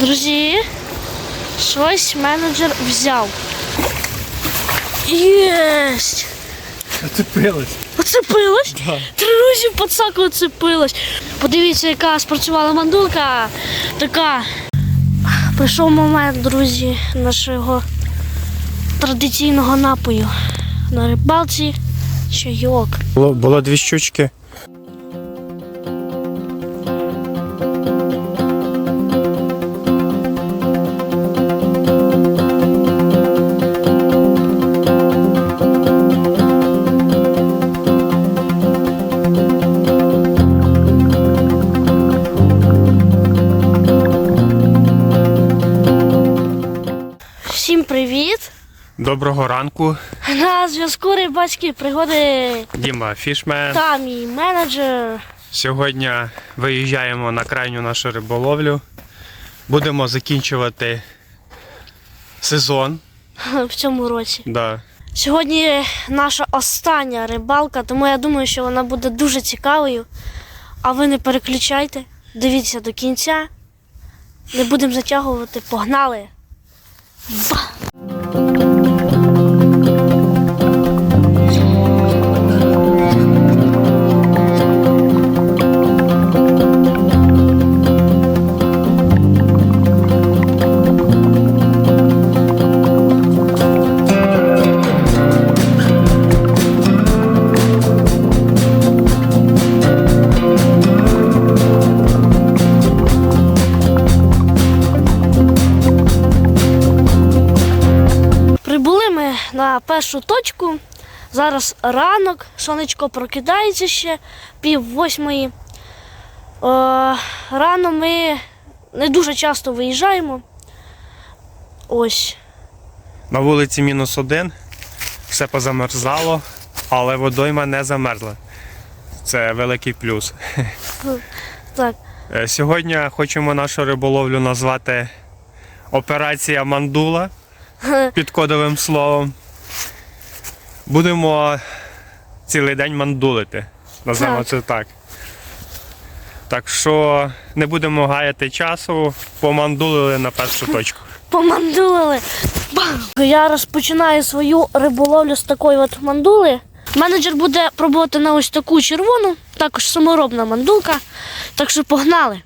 Друзі, щось менеджер взяв. Єсть! Зацепилась. Оцепилась? Друзі, пацаку оцепилась. Подивіться, яка спрацювала мандулка. Така. Прийшов момент, друзі, нашого традиційного напою. На рибалці чайок. Було, було дві щучки. Привіт! Доброго ранку. На зв'язку рибацькі пригоди. Діма Фішмен. Та мій менеджер. Сьогодні виїжджаємо на крайню нашу риболовлю. Будемо закінчувати сезон. в цьому році. Да. Сьогодні наша остання рибалка, тому я думаю, що вона буде дуже цікавою. А ви не переключайте, дивіться до кінця. Не будемо затягувати, погнали. Ба! Першу точку. Зараз ранок, сонечко прокидається ще пів восьмої. Е, рано ми не дуже часто виїжджаємо. Ось. На вулиці мінус один. Все позамерзало, але водойма не замерзла. Це великий плюс. Так. Е, Сьогодні хочемо нашу риболовлю назвати Операція Мандула під кодовим словом. Будемо цілий день мандулити. Назвемо Так. це так. Так що не будемо гаяти часу, помандулили на першу точку. Помандулили. Бам! Я розпочинаю свою риболовлю з такої от мандули. Менеджер буде пробувати на ось таку червону, також саморобна мандулка. Так що погнали.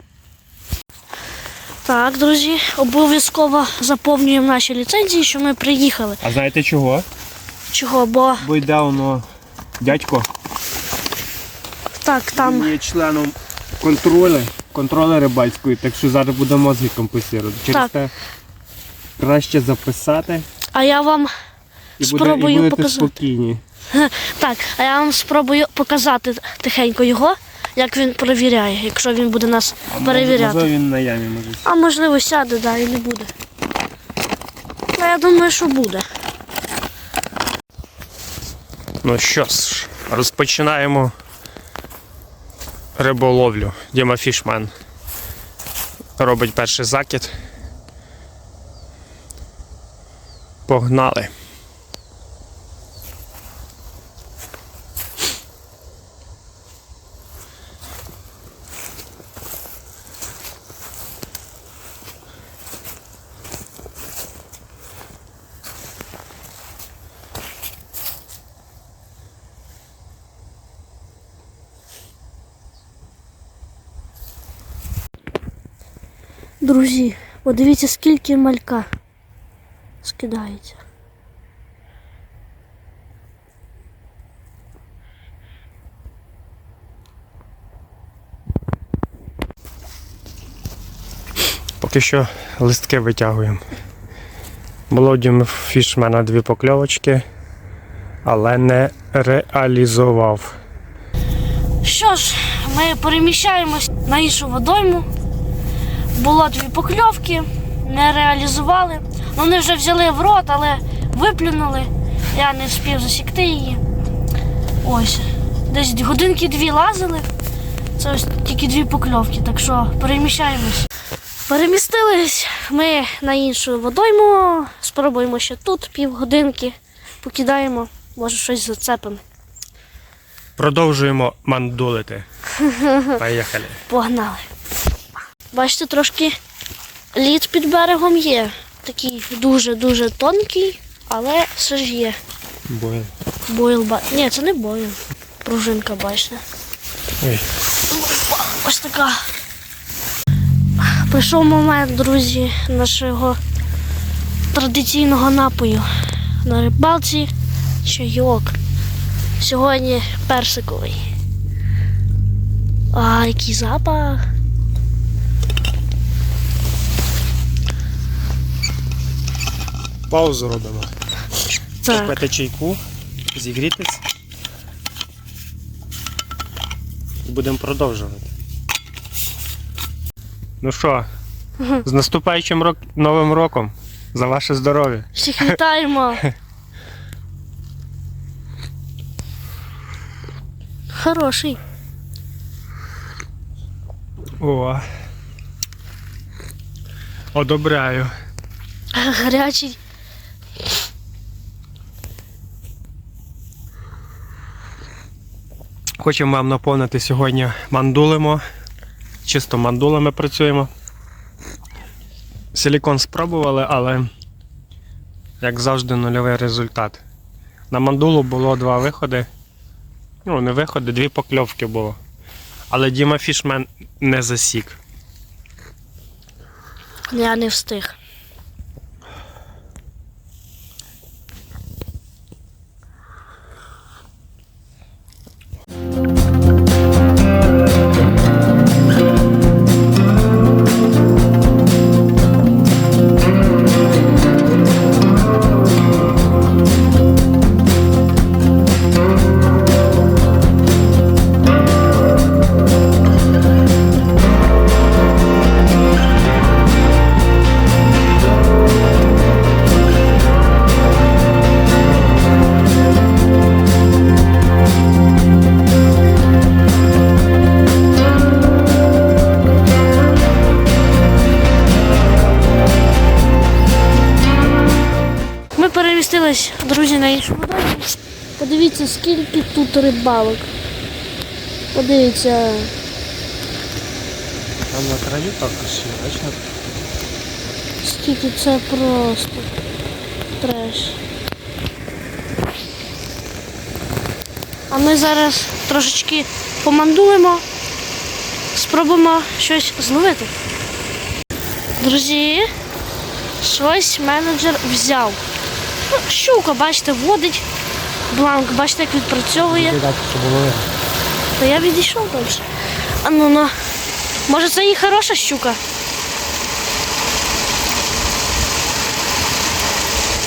Так, друзі, обов'язково заповнюємо наші ліцензії, що ми приїхали. А знаєте чого? Чого? Бо Бо йде воно дядько. так, там є членом контролю, контролю рибальської, так що зараз буде мозги компенсувати. Через Так. те краще записати А я вам і, Спробую буде, і будете показати. спокійні. так, а я вам спробую показати тихенько його, як він перевіряє, якщо він буде нас перевіряти. Можливо, він на ямі може. А можливо сяде, да, і не буде. Ну, я думаю, що буде. Ну що ж, розпочинаємо риболовлю. Діма Фішман робить перший закид. Погнали. Друзі, подивіться, скільки малька скидається. Поки що листки витягуємо. Діми Фішмена дві покльовочки, але не реалізував. Що ж, ми переміщаємось на іншу водойму. Було дві покльовки, не реалізували. Ну, вони вже взяли в рот, але виплюнули. Я не встиг засікти її. Ось. Десь годинки дві лазили. Це ось тільки дві покльовки, так що переміщаємось. Перемістились ми на іншу водойму. Спробуємо ще тут півгодинки. Покидаємо, може щось зацепимо. Продовжуємо мандулити. Поїхали. Погнали. Бачите, трошки лід під берегом є. Такий дуже-дуже тонкий, але все ж є. Бойл. Бойл ба. Ні, це не бойл. Пружинка, бачите. Ой. Ось така. Прийшов момент, друзі, нашого традиційного напою на рибалці чайок. Сьогодні персиковий. А, який запах. Паузу робимо. Так. Пити чайку, зігрітись. І будемо продовжувати. Ну що, з наступаючим рок... новим роком. За ваше здоров'я. Всіх вітаємо. Хороший. О. Одобряю. Гарячий. Хочемо вам наповнити сьогодні мандулимо. Чисто мандулами працюємо. Силікон спробували, але, як завжди, нульовий результат. На мандулу було два виходи. Ну, не виходи, дві покльовки було. Але Діма Фішмен не засік. Я не встиг. Перемістились, друзі, на іншу воду. Подивіться, скільки тут рибалок. Подивіться. Там на краю також є, бачите? Скільки це просто треш. А ми зараз трошечки помандуємо, спробуємо щось зловити. Друзі, щось менеджер взяв. Щука, бачите, водить. Бланк, бачите, як відпрацьовує. Що. То я відійшов далі. А ну ну. Може це і хороша щука?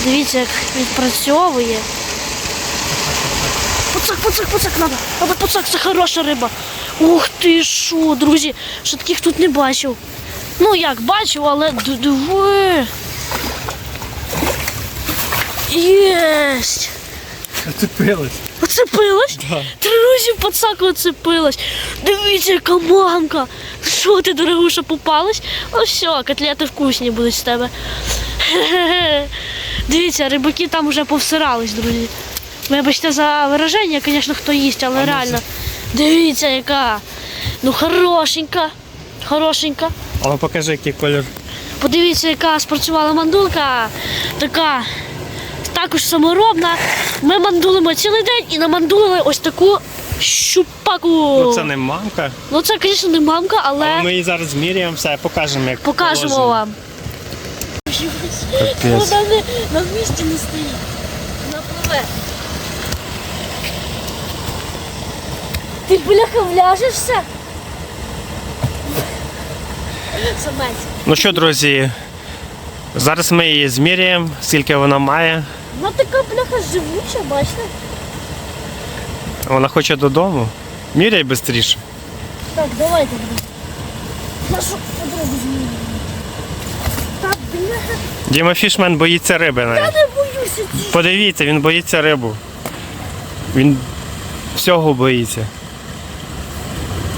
Дивіться, як відпрацьовує. Пацак, пацак, пацак, надо. Надо пацак, це хороша риба. Ух ти що, друзі, ще таких тут не бачив. Ну як бачив, але диви. Єсть! Оцепились. Оцепилась? Друзі, пацака оцепилась. Дивіться, яка манка. Що ти, дорогуша, попалась? Ну все, котлети вкусні будуть з тебе. Дивіться, рибаки там вже повсирались, друзі. Вибачте за вираження, звісно, хто їсть, але реально. Дивіться, яка. Ну, хорошенька. Хорошенька. Але покажи, який колір. Подивіться, яка спрацювала мандулка. Така також саморобна. Ми мандулимо цілий день і намандулили ось таку щупаку. Ну це не мамка. Ну, це, звісно, не мамка, але, Але ми її зараз зміряємо все, покажемо, як покажемо положено. вам. Капець. Вона не, на місці не стоїть. Вона пливе. Ти бляха вляжешся? Самець. Ну що, друзі, зараз ми її зміряємо, скільки вона має. Вона така бляха живуча, бачите? Вона хоче додому. Міряй швидше. Так, давайте. Нашу подругу змінюємо. Так, бляха, Діма Фішмен боїться риби я не боюся цієї. Подивіться, він боїться рибу. Він всього боїться.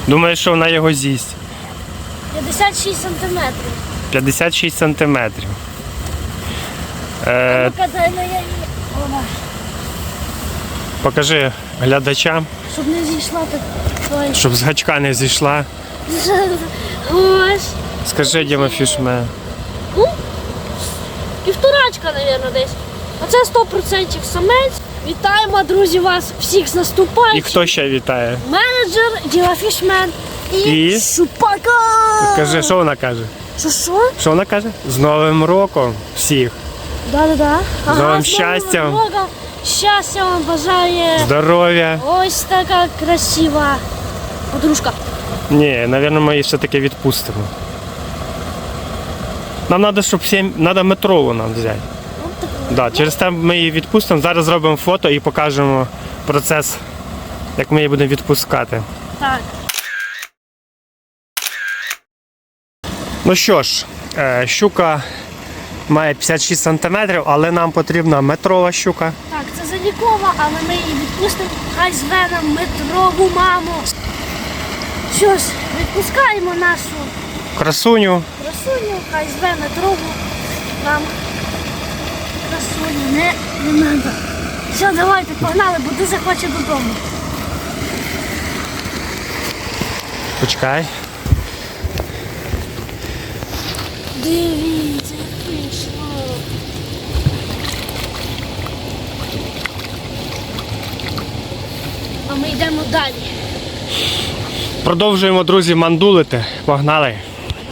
Думає, що вона його з'їсть. 56 сантиметрів. 56 сантиметрів. Е. Вона. покажи глядачам, Щоб не зійшла так. Щоб з гачка не зійшла. Скажи, Діма Фішмен. Ну, півторачка, мабуть, десь. А це 100% самець. Вітаємо, друзі, вас всіх з І хто ще вітає? Менеджер, Діла Фішмен і, І? Шупака. Каже, що вона каже? Що, що? Що вона каже? З Новим роком всіх! Да-да-да. З новим з щастям. Новим роком. Щастя вам бажає. Здоров'я! Ось така красива подружка. Ні, напевно, ми її все-таки відпустимо. Нам треба, щоб всім. Треба метрову нам взяти. Да, через те ми її відпустимо. Зараз зробимо фото і покажемо процес, як ми її будемо відпускати. Так. Ну що ж, е, щука має 56 см, але нам потрібна метрова щука. Так, це залікова, але ми її відпустимо. Хай зве нам метрову маму. Що ж, відпускаємо нашу Красуню. красуню, хай зве метрову нам красуню. Не, не треба. Все, давайте, погнали, бо дуже хоче додому. Почекай. Дивіться, пішло. А ми йдемо далі. Продовжуємо, друзі, мандулити. Погнали.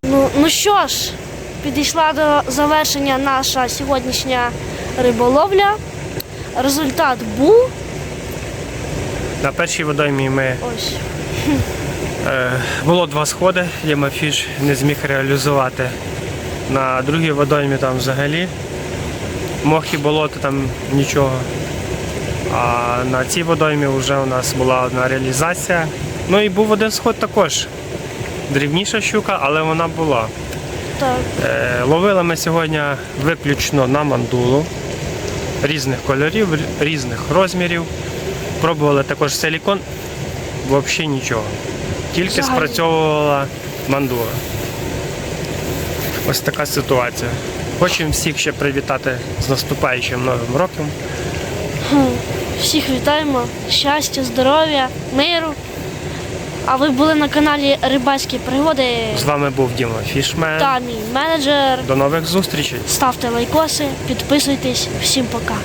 Ну, ну що ж, підійшла до завершення наша сьогоднішня риболовля. Результат був На першій водоймі ми ось. Е, Було два сходи, Ємафіш не зміг реалізувати. На другій водоймі там взагалі мох і болото там нічого. А на цій водоймі вже у нас була одна реалізація. Ну і був один сход також. Дрібніша щука, але вона була. Так. Е, Ловили ми сьогодні виключно на мандулу різних кольорів, різних розмірів. Пробували також силікон, взагалі нічого. Тільки Взагалі. спрацьовувала мандула. Ось така ситуація. Хочемо всіх ще привітати з наступаючим новим роком. Всіх вітаємо. Щастя, здоров'я, миру. А ви були на каналі Рибацькі пригоди З вами був Діма Фішмен. та мій менеджер. До нових зустрічей. Ставте лайкоси, підписуйтесь. Всім пока.